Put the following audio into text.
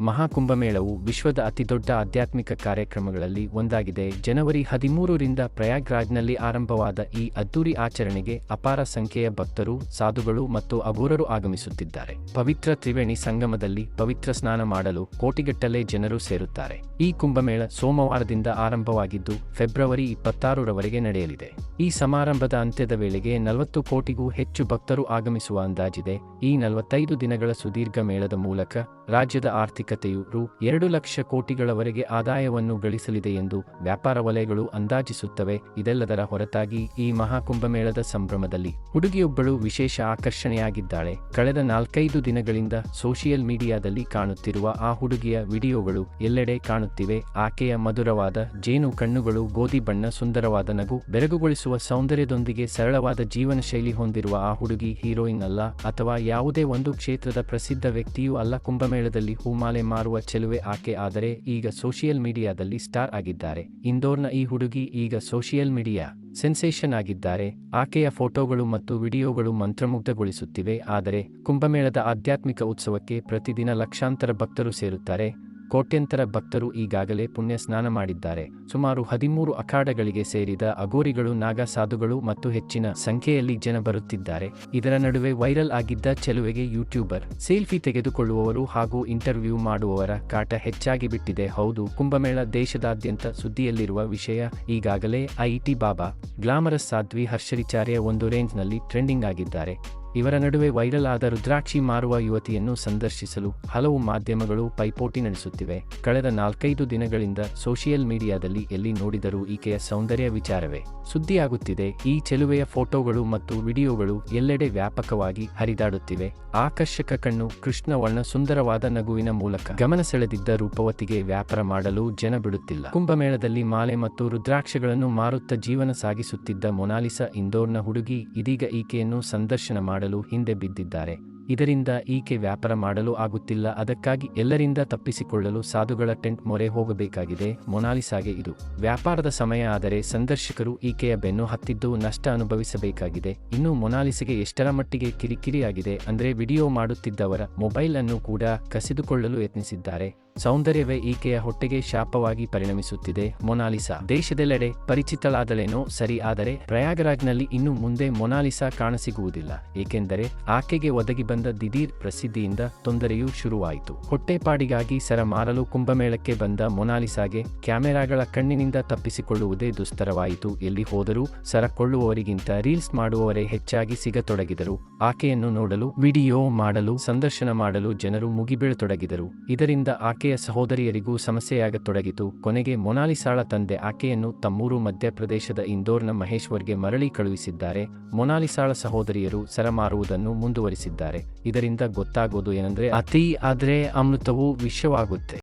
ಮಹಾಕುಂಭಮೇಳವು ವಿಶ್ವದ ಅತಿದೊಡ್ಡ ಆಧ್ಯಾತ್ಮಿಕ ಕಾರ್ಯಕ್ರಮಗಳಲ್ಲಿ ಒಂದಾಗಿದೆ. ಜನವರಿ ಹದಿಮೂರರಿಂದ ಪ್ರಯಾಗ್ರಾಜ್ನಲ್ಲಿ ಆರಂಭವಾದ ಈ ಅದ್ದೂರಿ ಆಚರಣೆಗೆ ಅಪಾರ ಸಂಖ್ಯೆಯ ಭಕ್ತರು, ಸಾಧುಗಳು ಮತ್ತು ಅಘೋರರು ಆಗಮಿಸುತ್ತಿದ್ದಾರೆ. ಪವಿತ್ರ ತ್ರಿವೇಣಿ ಸಂಗಮದಲ್ಲಿ ಪವಿತ್ರ ಸ್ನಾನ ಮಾಡಲು ಕೋಟಿಗಟ್ಟಲೆ ಜನರು ಸೇರುತ್ತಾರೆ. ಈ ಕುಂಭಮೇಳ ಸೋಮವಾರದಿಂದ ಆರಂಭವಾಗಿದ್ದು, ಫೆಬ್ರವರಿ ಇಪ್ಪತ್ತಾರರವರೆಗೆ ನಡೆಯಲಿದೆ. ಈ ಸಮಾರಂಭದ ಅಂತ್ಯದ ವೇಳೆಗೆ ನಲವತ್ತು ಕೋಟಿಗೂ ಹೆಚ್ಚು ಭಕ್ತರು ಆಗಮಿಸುವ ಅಂದಾಜಿದೆ. ಈ ನಲವತ್ತೈದು ದಿನಗಳ ಸುದೀರ್ಘ ಮೇಳದ ಮೂಲಕ ರಾಜ್ಯದ ಆರ್ಥಿಕತೆಯು ರು ಎರಡು ಲಕ್ಷ ಕೋಟಿಗಳವರೆಗೆ ಆದಾಯವನ್ನು ಗಳಿಸಲಿದೆ ಎಂದು ವ್ಯಾಪಾರ ವಲಯಗಳು ಅಂದಾಜಿಸುತ್ತವೆ. ಇದೆಲ್ಲದರ ಹೊರತಾಗಿ ಈ ಮಹಾಕುಂಭಮೇಳದ ಸಂಭ್ರಮದಲ್ಲಿ ಹುಡುಗಿಯೊಬ್ಬಳು ವಿಶೇಷ ಆಕರ್ಷಣೆಯಾಗಿದ್ದಾಳೆ. ಕಳೆದ ನಾಲ್ಕೈದು ದಿನಗಳಿಂದ ಸೋಷಿಯಲ್ ಮೀಡಿಯಾದಲ್ಲಿ ಕಾಣುತ್ತಿರುವ ಆ ಹುಡುಗಿಯ ವಿಡಿಯೋಗಳು ಎಲ್ಲೆಡೆ ಕಾಣುತ್ತಿವೆ. ಆಕೆಯ ಮಧುರವಾದ ಜೇನು ಕಣ್ಣುಗಳು, ಗೋಧಿ ಬಣ್ಣ, ಸುಂದರವಾದ ನಗು, ಬೆರಗುಗೊಳಿಸುವ ಸೌಂದರ್ಯದೊಂದಿಗೆ ಸರಳವಾದ ಜೀವನ ಶೈಲಿ ಹೊಂದಿರುವ ಆ ಹುಡುಗಿ ಹೀರೋಯಿನ್ ಅಲ್ಲ ಅಥವಾ ಯಾವುದೇ ಒಂದು ಕ್ಷೇತ್ರದ ಪ್ರಸಿದ್ಧ ವ್ಯಕ್ತಿಯೂ ಅಲ್ಲ. ಕುಂಭಮೇಳದಲ್ಲಿ ಹೂಮಾಲೆ ಮಾರುವ ಚೆಲುವೆ ಆಕೆ ಆದರೆ ಈಗ ಸೋಷಿಯಲ್ ಮೀಡಿಯಾದಲ್ಲಿ ಸ್ಟಾರ್ ಆಗಿದ್ದಾರೆ. ಇಂದೋರ್ನ ಈ ಹುಡುಗಿ ಈಗ ಸೋಷಿಯಲ್ ಮೀಡಿಯಾ ಸೆನ್ಸೇಷನ್ ಆಗಿದ್ದಾರೆ. ಆಕೆಯ ಫೋಟೋಗಳು ಮತ್ತು ವಿಡಿಯೋಗಳು ಮಂತ್ರಮುಗ್ಧಗೊಳಿಸುತ್ತಿವೆ, ಆದರೆ ಕುಂಭಮೇಳದ ಆಧ್ಯಾತ್ಮಿಕ ಉತ್ಸವಕ್ಕೆ ಪ್ರತಿದಿನ ಲಕ್ಷಾಂತರ ಭಕ್ತರು ಸೇರುತ್ತಾರೆ. ಕೋಟ್ಯಂತರ ಭಕ್ತರು ಈಗಾಗಲೇ ಪುಣ್ಯ ಸ್ನಾನ ಮಾಡಿದ್ದಾರೆ. ಸುಮಾರು ಹದಿಮೂರು ಅಖಾಡಗಳಿಗೆ ಸೇರಿದ ಅಗೋರಿಗಳು ನಾಗಾ ಸಾಧುಗಳು ಮತ್ತು ಹೆಚ್ಚಿನ ಸಂಖ್ಯೆಯಲ್ಲಿ ಜನ ಬರುತ್ತಿದ್ದಾರೆ. ಇದರ ನಡುವೆ ವೈರಲ್ ಆಗಿದ್ದ ಚೆಲುವೆಗೆ ಯೂಟ್ಯೂಬರ್ ಸೆಲ್ಫಿ ತೆಗೆದುಕೊಳ್ಳುವವರು ಹಾಗೂ ಇಂಟರ್ವ್ಯೂ ಮಾಡುವವರ ಕಾಟ ಹೆಚ್ಚಾಗಿ ಬಿಟ್ಟಿದೆ. ಹೌದು, ಕುಂಭಮೇಳ ದೇಶದಾದ್ಯಂತ ಸುದ್ದಿಯಲ್ಲಿರುವ ವಿಷಯ ಈಗಾಗಲೇ IT Baba. Glamorous Sadhvi Harsha Richhariya ಒಂದು ರೇಂಜ್ನಲ್ಲಿ ಟ್ರೆಂಡಿಂಗ್ ಆಗಿದ್ದಾರೆ. ಇವರ ನಡುವೆ ವೈರಲ್ ಆದ ರುದ್ರಾಕ್ಷಿ ಮಾರುವ ಯುವತಿಯನ್ನು ಸಂದರ್ಶಿಸಲು ಹಲವು ಮಾಧ್ಯಮಗಳು ಪೈಪೋಟಿ ನಡೆಸುತ್ತಿವೆ. ಕಳೆದ ನಾಲ್ಕೈದು ದಿನಗಳಿಂದ ಸೋಷಿಯಲ್ ಮೀಡಿಯಾದಲ್ಲಿ ಎಲ್ಲಿ ನೋಡಿದರೂ ಈಕೆಯ ಸೌಂದರ್ಯ ವಿಚಾರವೇ ಸುದ್ದಿಯಾಗುತ್ತಿದೆ. ಈ ಚೆಲುವೆಯ ಫೋಟೋಗಳು ಮತ್ತು ವಿಡಿಯೋಗಳು ಎಲ್ಲೆಡೆ ವ್ಯಾಪಕವಾಗಿ ಹರಿದಾಡುತ್ತಿವೆ. ಆಕರ್ಷಕ ಕಣ್ಣು ಕೃಷ್ಣ ವರ್ಣ ಸುಂದರವಾದ ನಗುವಿನ ಮೂಲಕ ಗಮನ ಸೆಳೆದಿದ್ದ ರೂಪವತಿಗೆ ವ್ಯಾಪಾರ ಮಾಡಲು ಜನ ಬಿಡುತ್ತಿಲ್ಲ. ಕುಂಭಮೇಳದಲ್ಲಿ ಮಾಲೆ ಮತ್ತು ರುದ್ರಾಕ್ಷಗಳನ್ನು ಮಾರುತ್ತ ಜೀವನ ಸಾಗಿಸುತ್ತಿದ್ದ ಮೊನಾಲಿಸಾ ಇಂದೋರ್ನ ಹುಡುಗಿ ಇದೀಗ ಈಕೆಯನ್ನು ಸಂದರ್ಶನ ಮಾಡಲು ಹಿಂದೆ ಬಿದ್ದಿದ್ದಾರೆ. ಇದರಿಂದ ಈಕೆ ವ್ಯಾಪಾರ ಮಾಡಲು ಆಗುತ್ತಿಲ್ಲ. ಅದಕ್ಕಾಗಿ ಎಲ್ಲರಿಂದ ತಪ್ಪಿಸಿಕೊಳ್ಳಲು ಸಾಧುಗಳ ಟೆಂಟ್ ಮೊರೆ ಹೋಗಬೇಕಾಗಿದೆ. ಮೊನಾಲಿಸಾಗೆ ಇದು. ವ್ಯಾಪಾರದ ಸಮಯ ಆದರೆ ಸಂದರ್ಶಕರು ಈಕೆಯ ಬೆನ್ನು ಹತ್ತಿದ್ದು ನಷ್ಟ ಅನುಭವಿಸಬೇಕಾಗಿದೆ. ಇನ್ನು ಮೊನಾಲಿಸಿಗೆ ಎಷ್ಟರ ಮಟ್ಟಿಗೆ ಕಿರಿಕಿರಿಯಾಗಿದೆ ಅಂದ್ರೆ ವಿಡಿಯೋ ಮಾಡುತ್ತಿದ್ದವರ ಮೊಬೈಲ್ ಅನ್ನು ಕೂಡ ಕಸಿದುಕೊಳ್ಳಲು ಯತ್ನಿಸಿದ್ದಾರೆ. ಸೌಂದರ್ಯವೇ ಈಕೆಯ ಹೊಟ್ಟೆಗೆ ಶಾಪವಾಗಿ ಪರಿಣಮಿಸುತ್ತಿದೆ. ಮೊನಾಲಿಸಾ ದೇಶದೆಲ್ಲೆಡೆ ಪರಿಚಿತಳಾದಳೇನೋ ಸರಿ, ಆದರೆ ಪ್ರಯಾಗರಾಜ್ನಲ್ಲಿ ಇನ್ನು ಮುಂದೆ ಮೊನಾಲಿಸಾ ಕಾಣಸಿಗುವುದಿಲ್ಲ, ಏಕೆಂದರೆ ಆಕೆಗೆ ಒದಗಿ ಬಂದ ದಿಢೀರ್ ಪ್ರಸಿದ್ಧಿಯಿಂದ ತೊಂದರೆಯೂ ಶುರುವಾಯಿತು. ಹೊಟ್ಟೆಪಾಡಿಗಾಗಿ ಸರ ಮಾರಲು ಕುಂಭಮೇಳಕ್ಕೆ ಬಂದ ಮೊನಾಲಿಸಾಗೆ ಕ್ಯಾಮೆರಾಗಳ ಕಣ್ಣಿನಿಂದ ತಪ್ಪಿಸಿಕೊಳ್ಳುವುದೇ ದುಸ್ತರವಾಯಿತು. ಎಲ್ಲಿ ಹೋದರೂ ಸರ ಕೊಳ್ಳುವವರಿಗಿಂತ ರೀಲ್ಸ್ ಮಾಡುವವರೇ ಹೆಚ್ಚಾಗಿ ಸಿಗತೊಡಗಿದರು. ಆಕೆಯನ್ನು ನೋಡಲು, ವಿಡಿಯೋ ಮಾಡಲು, ಸಂದರ್ಶನ ಮಾಡಲು ಜನರು ಮುಗಿಬೀಳತೊಡಗಿದರು. ಇದರಿಂದ ಆಕೆಯ ಸಹೋದರಿಯರಿಗೂ ಸಮಸ್ಯೆಯಾಗತೊಡಗಿತು. ಕೊನೆಗೆ ಮೊನಾಲಿಸಾಳ ತಂದೆ ಆಕೆಯನ್ನು ತಮ್ಮೂರು ಮಧ್ಯಪ್ರದೇಶದ ಇಂದೋರ್ನ ಮಹೇಶ್ವರ್ಗೆ ಮರಳಿ ಕಳುಹಿಸಿದ್ದಾರೆ. ಮೊನಾಲಿಸಾಳ ಸಹೋದರಿಯರು ಸರಮಾರುವುದನ್ನು ಮುಂದುವರಿಸಿದ್ದಾರೆ. ಇದರಿಂದ ಗೊತ್ತಾಗೋದು ಏನಂದ್ರೆ, ಅತಿ ಆದ್ರೆ ಅಮೃತವು ವಿಷವಾಗುತ್ತೆ